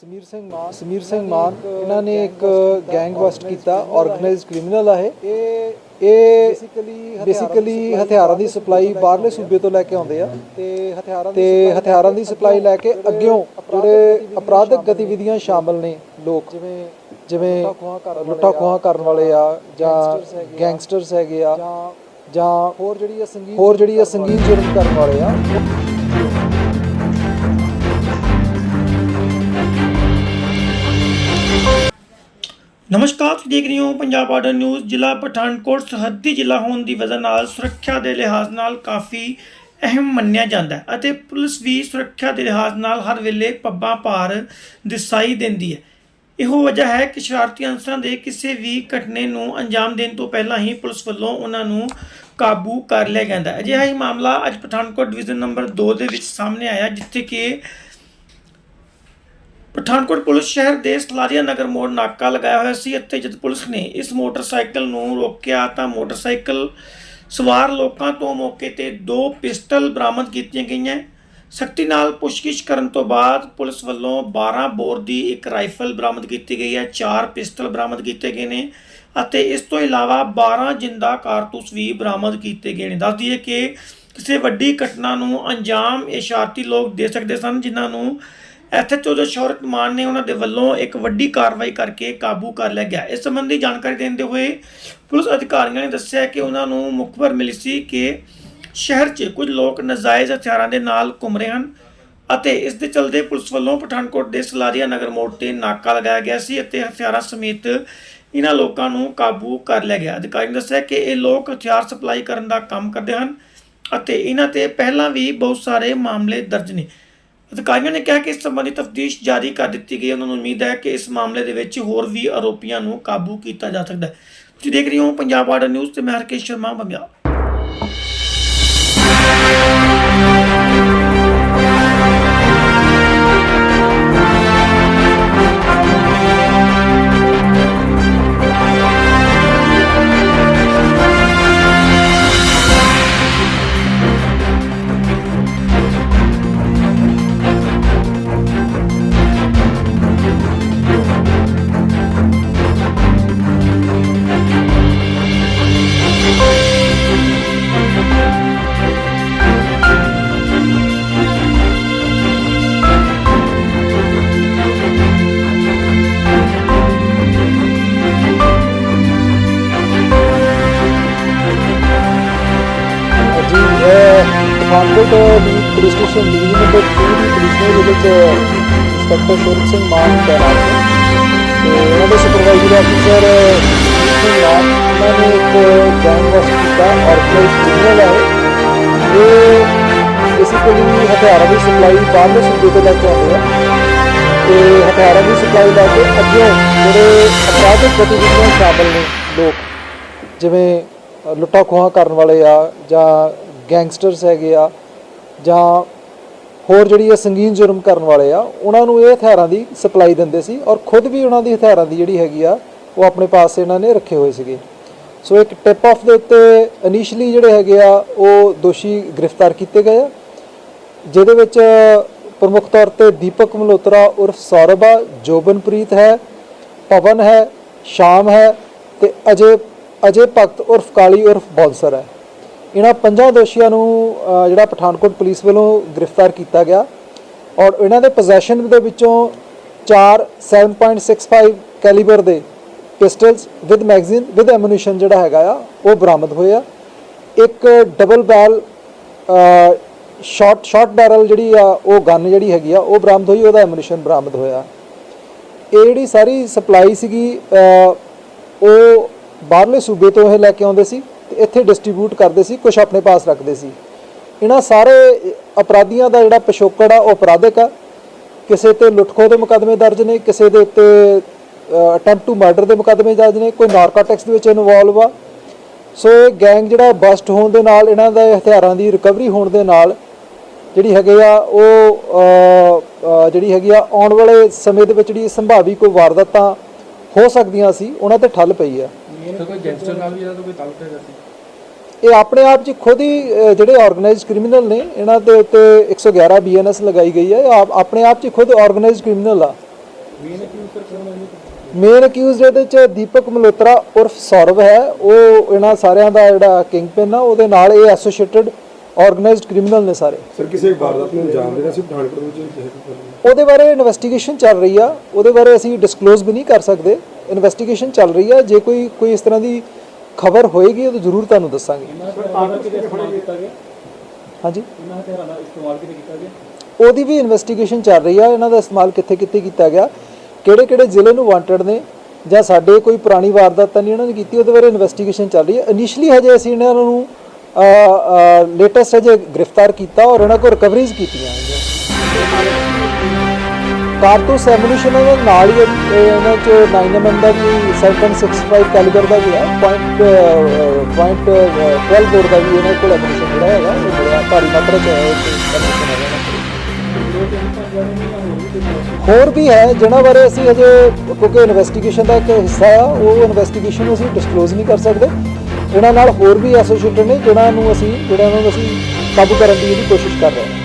ਸਮੀਰ ਸਿੰਘ ਮਾਨ। ਸਮੀਰ ਸਿੰਘ ਮਾਨ ਇਹਨਾਂ ਨੇ ਇੱਕ ਗੈਂਗ ਬਸਟ ਕੀਤਾ ਆਰਗੇਨਾਈਜ਼ਡ ਕ੍ਰਿਮੀਨਲ ਆ ਇਹ। ਇਹ ਬੇਸਿਕਲੀ ਹਥਿਆਰਾਂ ਦੀ ਸਪਲਾਈ ਬਾਹਰਲੇ ਸੂਬੇ ਤੋਂ ਲੈ ਕੇ ਆਉਂਦੇ ਆ। ਤੇ ਹਥਿਆਰਾਂ ਤੇ ਹਥਿਆਰਾਂ ਦੀ ਸਪਲਾਈ ਲੈ ਕੇ ਅੱਗਿਓਂ ਜਿਹੜੇ ਅਪਰਾਧਿਕ ਗਤੀਵਿਧੀਆਂ ਸ਼ਾਮਲ ਨੇ ਲੋਕ ਜਿਵੇਂ ਜਿਵੇਂ ਲੁੱਟਾ ਖੋਹਾਂ ਕਰਨ ਵਾਲੇ ਆ ਜਾਂ ਗੈਂਗਸਟਰਸ ਹੈਗੇ ਆ। ਜਾਂ ਹੋਰ ਜਿਹੜੀ ਆ ਸੰਗੀਨ ਹੋਰ ਜਿਹੜੀ ਆ। ਸੰਗੀਨ ਜੁਰਮ ਕਰਨ ਵਾਲੇ ਆ। ਨਮਸਕਾਰ, ਤੁਸੀਂ ਦੇਖ ਰਹੇ ਹੋ ਪੰਜਾਬ ਬਾਰਡਰ ਨਿਊਜ਼ ਜ਼ਿਲ੍ਹਾ ਪਠਾਨਕੋਟ, ਸਰਹੱਦੀ ਜ਼ਿਲ੍ਹਾ ਹੋਣ ਦੀ ਵਜ੍ਹਾ ਨਾਲ ਸੁਰੱਖਿਆ ਦੇ ਲਿਹਾਜ਼ ਨਾਲ ਕਾਫੀ ਅਹਿਮ ਮੰਨਿਆ ਜਾਂਦਾ ਹੈ ਅਤੇ ਪੁਲਿਸ ਵੀ ਸੁਰੱਖਿਆ ਦੇ ਲਿਹਾਜ਼ ਨਾਲ ਹਰ ਵੇਲੇ ਪੱਬਾਂ ਭਾਰ ਦਿਸਾਈ ਦਿੰਦੀ ਹੈ। ਇਹੋ ਵਜ੍ਹਾ ਹੈ ਕਿ ਸ਼ਰਾਰਤੀ ਅਨਸਰਾਂ ਦੇ ਕਿਸੇ ਵੀ ਘਟਨੇ ਨੂੰ ਅੰਜਾਮ ਦੇਣ ਤੋਂ ਪਹਿਲਾਂ ਹੀ ਪੁਲਿਸ ਵੱਲੋਂ ਉਹਨਾਂ ਨੂੰ ਕਾਬੂ ਕਰ ਲਿਆ ਜਾਂਦਾ ਹੈ। ਅਜਿਹਾ ਹੀ ਮਾਮਲਾ ਅੱਜ ਪਠਾਨਕੋਟ ਡਿਵੀਜ਼ਨ ਨੰਬਰ 2 ਦੇ ਵਿੱਚ ਸਾਹਮਣੇ ਆਇਆ, ਜਿੱਥੇ ਕਿ ਪਠਾਨਕੋਟ ਪੁਲਿਸ ਸ਼ਹਿਰ ਦੇ ਸਲਾਰੀਆ ਨਗਰ ਮੋੜ ਨਾਕਾ ਲਗਾਇਆ ਹੋਇਆ ਸੀ। ਅਤੇ ਜਦ ਪੁਲਿਸ ਨੇ ਇਸ ਮੋਟਰਸਾਈਕਲ ਨੂੰ ਰੋਕਿਆ ਤਾਂ ਮੋਟਰਸਾਈਕਲ ਸਵਾਰ ਲੋਕਾਂ ਤੋਂ ਮੌਕੇ ਤੇ ਦੋ ਪਿਸਟਲ ਬਰਾਮਦ ਕੀਤੀਆਂ ਗਈਆਂ। ਸਖਤੀ ਨਾਲ ਪੁੱਛਗਿੱਛ ਕਰਨ ਤੋਂ ਬਾਅਦ ਪੁਲਿਸ ਵੱਲੋਂ 12 ਬੋਰ ਦੀ ਇੱਕ ਰਾਈਫਲ ਬਰਾਮਦ ਕੀਤੀ ਗਈ ਹੈ। ਚਾਰ ਪਿਸਟਲ ਬਰਾਮਦ ਕੀਤੇ ਗਏ ਨੇ ਅਤੇ ਇਸ ਤੋਂ ਇਲਾਵਾ 12 ਜਿੰਦਾ ਕਾਰਤੂਸ ਵੀ ਬਰਾਮਦ ਕੀਤੇ ਗਏ ਨੇ। ਦੱਸ ਦਈਏ ਕਿ ਕਿਸੇ ਵੱਡੀ ਘਟਨਾ ਨੂੰ ਅੰਜਾਮ ਇਸ਼ਾਰਤੀ ਲੋਕ ਦੇ ਸਕਦੇ ਸਨ, ਜਿਨ੍ਹਾਂ ਨੂੰ ਐਸਐਚਓ ਜੋ ਸ਼ੌਰਤ ਮਾਨ ਨੇ ਉਹਨਾਂ ਦੇ ਵੱਲੋਂ ਇੱਕ ਵੱਡੀ ਕਾਰਵਾਈ ਕਰਕੇ ਕਾਬੂ ਕਰ ਲਿਆ ਗਿਆ। ਇਸ ਸੰਬੰਧੀ ਜਾਣਕਾਰੀ ਦਿੰਦੇ ਹੋਏ ਪੁਲਿਸ ਅਧਿਕਾਰੀਆਂ ਨੇ ਦੱਸਿਆ ਕਿ ਉਹਨਾਂ ਨੂੰ ਮੁਖਬਰ ਮਿਲੀ ਸੀ ਕਿ ਸ਼ਹਿਰ 'ਚ ਕੁਝ ਲੋਕ ਨਜਾਇਜ਼ ਹਥਿਆਰਾਂ ਦੇ ਨਾਲ ਘੁੰਮ ਰਹੇ ਹਨ ਅਤੇ ਇਸ ਦੇ ਚਲਦੇ ਪੁਲਿਸ ਵੱਲੋਂ ਪਠਾਨਕੋਟ ਦੇ ਸਲਾਰੀਆ ਨਗਰ ਮੋੜ ਤੇ ਨਾਕਾ ਲਗਾਇਆ ਗਿਆ ਸੀ ਅਤੇ ਹਥਿਆਰਾਂ ਸਮੇਤ ਇਹਨਾਂ ਲੋਕਾਂ ਨੂੰ ਕਾਬੂ ਕਰ ਲਿਆ ਗਿਆ। ਅਧਿਕਾਰੀ ਨੇ ਦੱਸਿਆ ਕਿ ਇਹ ਲੋਕ ਹਥਿਆਰ ਸਪਲਾਈ ਕਰਨ ਦਾ ਕੰਮ ਕਰਦੇ ਹਨ ਅਤੇ ਇਹਨਾਂ ਤੇ ਪਹਿਲਾਂ ਵੀ ਬਹੁਤ ਸਾਰੇ ਮਾਮਲੇ ਦਰਜ ਨੇ। ਅਧਿਕਾਰੀਆਂ ਨੇ ਕਿਹਾ ਕਿ ਇਸ ਸੰਬੰਧੀ ਤਫਤੀਸ਼ ਜਾਰੀ ਕਰ ਦਿੱਤੀ ਗਈ ਹੈ। ਉਹਨਾਂ ਨੂੰ ਉਮੀਦ ਹੈ ਕਿ ਇਸ ਮਾਮਲੇ ਦੇ ਵਿੱਚ ਹੋਰ ਵੀ ਆਰੋਪੀਆਂ ਨੂੰ ਕਾਬੂ ਕੀਤਾ ਜਾ ਸਕਦਾ ਹੈ। ਤੁਸੀਂ ਦੇਖ ਰਹੇ ਹੋ ਪੰਜਾਬ ਬਾਰਡਰ ਨਿਊਜ਼ ਤੇ ਮੈਂ ਹਰਕੇਸ਼ ਸ਼ਰਮਾ ਬੰਗਿਆ ਦੀ ਪੁਲਿਸ ਸਟੇਸ਼ਨ ਡਿਵੀਜ਼ਨ ਨੰਬਰ 2 ਦੀ ਪੁਲਿਸ ਨੇ ਜਿਹਦੇ ਵਿੱਚ ਇੰਸਪੈਕਟਰ ਸ਼ੋਰਤ ਸਿੰਘ ਮਾਨ ਤੈਨਾਤ ਨੇ ਤੇ ਉਹਨਾਂ ਦੇ ਸੁਪਰਵਾਈਜ਼ਰ ਅਫਸਰ ਉਹਨਾਂ ਨੇ ਇੱਕ ਗੈਂਗ ਬਸਟ ਕੀਤਾ ਆਰਗੇਨਾਈਜ਼ਡ ਕ੍ਰਿਮੀਨਲ ਹੈ ਇਹ ਬੇਸਿਕਲੀ ਹਥਿਆਰਾਂ ਦੀ ਸਪਲਾਈ ਬਾਹਰਲੇ ਸੂਬੇ ਤੋਂ ਲੈ ਕੇ ਆਉਂਦੇ ਆ। ਤੇ ਹਥਿਆਰਾਂ ਦੀ ਸਪਲਾਈ ਲੈ ਕੇ ਅੱਗੇ ਜਿਹੜੇ ਅਪਰਾਧਿਕ ਗਤੀਵਿਧੀਆਂ ਸ਼ਾਮਲ ਨੇ ਲੋਕ ਜਿਵੇਂ ਅ, ਲੁੱਟਾਂ ਖੋਹਾਂ ਕਰਨ ਵਾਲੇ ਆ ਜਾਂ ਗੈਂਗਸਟਰਸ ਹੈਗੇ ਆ ਜਾਂ ਹੋਰ ਜਿਹੜੀ ਇਹ ਸੰਗੀਨ ਜੁਰਮ ਕਰਨ ਵਾਲੇ ਆ, ਉਹਨਾਂ ਨੂੰ ਇਹ ਹਥਿਆਰਾਂ ਦੀ ਸਪਲਾਈ ਦਿੰਦੇ ਸੀ ਔਰ ਖੁਦ ਵੀ ਉਹਨਾਂ ਦੀ ਹਥਿਆਰਾਂ ਦੀ ਜਿਹੜੀ ਹੈਗੀ ਆ, ਉਹ ਆਪਣੇ ਪਾਸ ਇਹਨਾਂ ਨੇ ਰੱਖੇ ਹੋਏ ਸੀਗੇ। ਸੋ ਇੱਕ ਟਿਪ ਆਫ ਦੇ ਉੱਤੇ ਇਨੀਸ਼ੀਅਲੀ ਜਿਹੜੇ ਹੈਗੇ ਆ, ਉਹ ਦੋਸ਼ੀ ਗ੍ਰਿਫਤਾਰ ਕੀਤੇ ਗਏ ਆ, ਜਿਹਦੇ ਵਿੱਚ ਪ੍ਰਮੁੱਖ ਤੌਰ ਤੇ ਦੀਪਕ ਮਲਹੋਤਰਾ ਉਰਫ ਸੌਰਭ ਆ ਜੋਬਨਪ੍ਰੀਤ ਹੈ, ਪਵਨ ਹੈ, ਸ਼ਾਮ ਹੈ ਤੇ ਅਜੇ ਅਜੇ ਭਗਤ ਉਰਫ ਕਾਲੀ ਉਰਫ ਬੌਂਸਰ ਹੈ। ਇਹਨਾਂ ਪੰਜਾਂ ਦੋਸ਼ੀਆਂ ਨੂੰ ਜਿਹੜਾ ਪਠਾਨਕੋਟ ਪੁਲਿਸ ਵੱਲੋਂ ਗ੍ਰਿਫਤਾਰ ਕੀਤਾ ਗਿਆ ਔਰ ਇਹਨਾਂ ਦੇ ਪੋਜੈਸ਼ਨ ਦੇ ਵਿੱਚੋਂ 4 7.65 ਕੈਲੀਬਰ ਦੇ pistols with magazine with ammunition ਜਿਹੜਾ ਹੈਗਾ ਆ, ਉਹ ਬਰਾਮਦ ਹੋਏ ਆ। ਇੱਕ double barrel short short barrel ਜਿਹੜੀ ਆ, ਉਹ ਗਨ ਜਿਹੜੀ ਹੈਗੀ ਆ, ਉਹ ਬਰਾਮਦ ਹੋਈ, ਉਹਦਾ ਐਮੂਨੀਸ਼ਨ ਬਰਾਮਦ ਹੋਇਆ। ਇਹ ਜਿਹੜੀ ਸਾਰੀ ਸਪਲਾਈ ਸੀਗੀ ਉਹ ਬਾਹਰਲੇ ਸੂਬੇ ਤੋਂ ਇਹ ਲੈ ਕੇ ਆਉਂਦੇ ਸੀ। ਤੇ ਇੱਥੇ ਡਿਸਟ੍ਰੀਬਿਊਟ ਕਰਦੇ ਸੀ ਕੁਝ ਆਪਣੇ ਪਾਸ ਰੱਖਦੇ ਸੀ। ਇਹਨਾਂ ਸਾਰੇ ਅਪਰਾਧੀਆਂ ਦਾ ਜਿਹੜਾ ਪਿਛੋਕੜ ਆ, ਉਹ ਅਪਰਾਧਿਕ ਆ। ਕਿਸੇ ਤੇ ਲੁੱਟਖੋ ਦੇ ਮੁਕੱਦਮੇ ਦਰਜ ਨੇ, ਕਿਸੇ ਦੇ ਉੱਤੇ ਅਟੈਂਪਟ ਟੂ ਮਰਡਰ ਦੇ ਮੁਕੱਦਮੇ ਦਰਜ ਨੇ, ਕੋਈ ਨਾਰਕੋਟਿਕਸ ਦੇ ਵਿੱਚ ਇਨਵੋਲਵ ਆ। ਸੋ ਇਹ ਗੈਂਗ ਜਿਹੜਾ ਬਸਟ ਹੋਣ ਦੇ ਨਾਲ, ਇਹਨਾਂ ਦੇ ਹਥਿਆਰਾਂ ਦੀ ਰਿਕਵਰੀ ਹੋਣ ਦੇ ਨਾਲ, ਜਿਹੜੀ ਹੈਗੇ ਆ, ਉਹ ਜਿਹੜੀ ਹੈਗੀ ਆ, ਆਉਣ ਵਾਲੇ ਸਮੇਂ ਦੇ ਵਿੱਚ ਜਿਹੜੀ ਸੰਭਾਵੀ ਕੋਈ ਵਾਰਦਾਤਾਂ ਹੋ ਸਕਦੀਆਂ ਸੀ, ਉਹਨਾਂ ਤੇ ਠੱਲ ਪਈ ਆ। ਤੇ ਕੋਈ ਗੈਂਗਸਟਰ ਨਾਲ ਵੀ ਇਹਦਾ ਤਾਂ ਕੋਈ ਤਾਲੁਕ ਹੈਗਾ ਸੀ। ਇਹ ਆਪਣੇ ਆਪ 'ਚ ਖੁਦ ਹੀ ਜਿਹੜੇ ਆਰਗੇਨਾਈਜ਼ਡ ਕ੍ਰਿਮੀਨਲ ਨੇ ਇਹਨਾਂ ਦੇ ਉੱਤੇ 111 ਬੀਐਨਐਸ ਲਗਾਈ ਗਈ ਹੈ। ਇਹ ਆਪ- ਆਪਣੇ ਆਪ 'ਚ ਖੁਦ ਆਰਗੇਨਾਈਜ਼ਡ ਕ੍ਰਿਮੀਨਲ ਆ। ਮੇਨ ਸਰ ਅਕਿਊਜ਼ਡ ਇਹਦੇ ਚ ਦੀਪਕ ਮਲਹੋਤਰਾ ਉਰਫ ਸੌਰਵ ਹੈ। ਉਹ ਇਹਨਾਂ ਸਾਰਿਆਂ ਦਾ ਜਿਹੜਾ ਕਿੰਗ ਪਿਨ ਆ ਉਹਦੇ ਨਾਲ ਇਹ ਐਸੋਸੀਏਟਡ ਆਰਗੇਨਾਈਜ਼ਡ ਕ੍ਰਿਮੀਨਲ ਨੇ ਸਾਰੇ। ਸਰ ਕਿਸੇ ਵਾਰਦਾਤ ਨੂੰ ਅੰਜਾਮ ਦੇਣਾ ਸੀ ਪਠਾਨਕੋਟ ਵਿੱਚ ਕਿਸੇ ਨੂੰ? ਉਹਦੇ ਬਾਰੇ ਇਨਵੈਸਟੀਗੇਸ਼ਨ ਚੱਲ ਰਹੀ ਆ। ਉਹਦੇ ਬਾਰੇ ਅਸੀਂ ਡਿਸਕਲੋਜ਼ ਵੀ ਨਹੀਂ ਕਰ ਸਕਦੇ। ਇਨਵੈਸਟੀਗੇਸ਼ਨ ਚੱਲ ਰਹੀ ਆ ਜੇ ਕੋਈ ਕੋਈ ਇਸ ਤਰ੍ਹਾਂ ਦੀ ਖਬਰ ਹੋਏਗੀ ਉਹ ਜ਼ਰੂਰ ਤੁਹਾਨੂੰ ਦੱਸਾਂਗੇ। ਹਾਂਜੀ? ਇਹਨਾਂ ਉਹਦੀ ਵੀ ਇਨਵੈਸਟੀਗੇਸ਼ਨ ਚੱਲ ਰਹੀ ਆ ਇਹਨਾਂ ਦਾ ਇਸਤੇਮਾਲ ਕਿੱਥੇ ਕਿੱਥੇ ਕੀਤਾ ਗਿਆ? ਕਿਹੜੇ ਕਿਹੜੇ ਜ਼ਿਲ੍ਹੇ ਨੂੰ ਵਾਂਟਡ ਨੇ? ਜਾਂ ਸਾਡੇ ਕੋਈ ਪੁਰਾਣੀ ਵਾਰਦਾਤ ਤਾਂ ਨਹੀਂ ਉਹਨਾਂ ਨੇ ਕੀਤੀ? ਉਹਦੇ ਬਾਰੇ ਇਨਵੈਸਟੀਗੇਸ਼ਨ ਚੱਲ ਰਹੀ ਹੈ। ਇਨੀਸ਼ੀਅਲੀ ਹਜੇ ਅਸੀਂ ਇਹਨਾਂ ਨੂੰ ਲੇਟੈਸਟ ਹਜੇ ਗ੍ਰਿਫਤਾਰ ਕੀਤਾ ਔਰ ਇਹਨਾਂ ਕੋਲ ਰਿਕਵਰੀਜ਼ ਕੀਤੀਆਂ। ਕਾਰਤੂਸ ਐਮੂਨੀਸ਼ਨ ਦੇ ਨਾਲ ਹੀ ਇਹ- ਇਹਨਾਂ ਚ 9mm ਦਾ ਵੀ 765 ਕੈਲੀਬਰ ਦਾ ਵੀ ਹੈ ਪੁਆਇੰਟ ਪੁਆਇੰਟ 12 ਬੋਰ ਦਾ ਵੀ ਇਹਨਾਂ ਕੋਲ ਐਮੂਨੀਸ਼ਨ ਜਿਹੜਾ ਹੈਗਾ ਉਹ ਬੜਾ ਭਾਰੀ ਮਾਤਰਾ ਚ ਹੈ ਹੋਰ ਵੀ ਹੈ, ਜਿਹਨਾਂ ਬਾਰੇ ਅਸੀਂ ਅਜੇ, ਕਿਉਂਕਿ ਇਨਵੈਸਟੀਗੇਸ਼ਨ ਦਾ ਇੱਕ ਹਿੱਸਾ ਆ, ਉਹ ਇਨਵੈਸਟੀਗੇਸ਼ਨ ਨੂੰ ਅਸੀਂ ਡਿਸਕਲੋਜ਼ ਨਹੀਂ ਕਰ ਸਕਦੇ। ਇਹਨਾਂ ਨਾਲ ਹੋਰ ਵੀ ਐਸੋਸੀਏਟਡ ਨੇ, ਜਿਹਨਾਂ ਨੂੰ ਅਸੀਂ ਜਿਹੜਾ ਨੂੰ ਅਸੀਂ ਕਾਬੂ ਕਰਨ ਦੀ ਇਹਦੀ ਕੋਸ਼ਿਸ਼ ਕਰ ਰਹੇ ਹਾਂ।